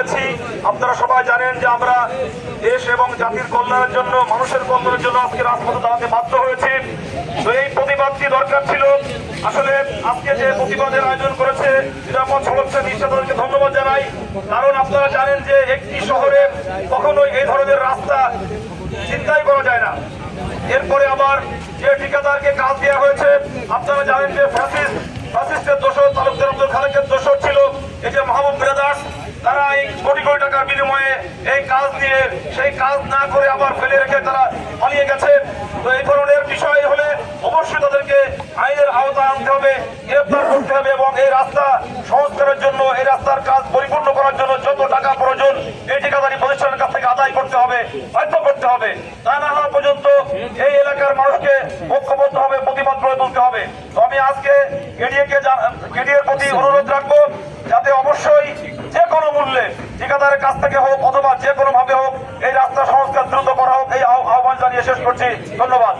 দিয়েছি। আপনারা সবাই জানেন যে আমরা দেশ এবং জাতির কল্যাণের জন্য, মানুষের কল্যাণের জন্য আজকে রাজপথে দাঁড়াতে বাধ্য হয়েছি। তো এই প্রতিবাদটি দরকার ছিল? আসলে আজকে যে প্রতিবাদের আয়োজন করেছে নিরাপদ সমস্যা নিশ্চয় তাদেরকে ধন্যবাদ জানাই। কারণ আপনারা জানেন যে একটি শহরে কখনোই এই ধরনের রাস্তা চিন্তাই করা যায় না। এরপরে আবার যে ঠিকাদারকে কাজ দেওয়া হয়েছে, আপনারা জানেন যে ফ্যাসিস্ট বিনিময়ে এই কাজ দিয়ে সেই কাজ না করে আবার ফেলে রেখে তারা পালিয়ে গেছে। তো এই ধরনের বিষয় হলে অবশ্যই তাদেরকে আইনের আওতায় আনতে হবে গ্রেফতার করতে হবে এবং এই রাস্তা সংস্কারের জন্য, এই রাস্তার কাজ পরিপূর্ণ করার জন্য যত টাকা প্রয়োজন, এই ঠিকাদারি প্রতিষ্ঠানের কাছ থেকে আদায় করতে হবে, বাধ্য করতে হবে। তা না হওয়া পর্যন্ত এই এলাকার মানুষকে ঐক্যবদ্ধ হবে প্রতিবাদ করে তুলতে হবে। তো আমি আজকে এডিএকে এডিএর প্রতি অনুরোধ রাখব যাতে অবশ্যই যে কোনো মূল্যে ঠিকাদারের কাছ থেকে হোক অথবা যে কোনো ভাবে হোক এই রাস্তা সংস্কার দ্রুত করা হোক, এই আহ্বান জানিয়ে শেষ করছি। ধন্যবাদ।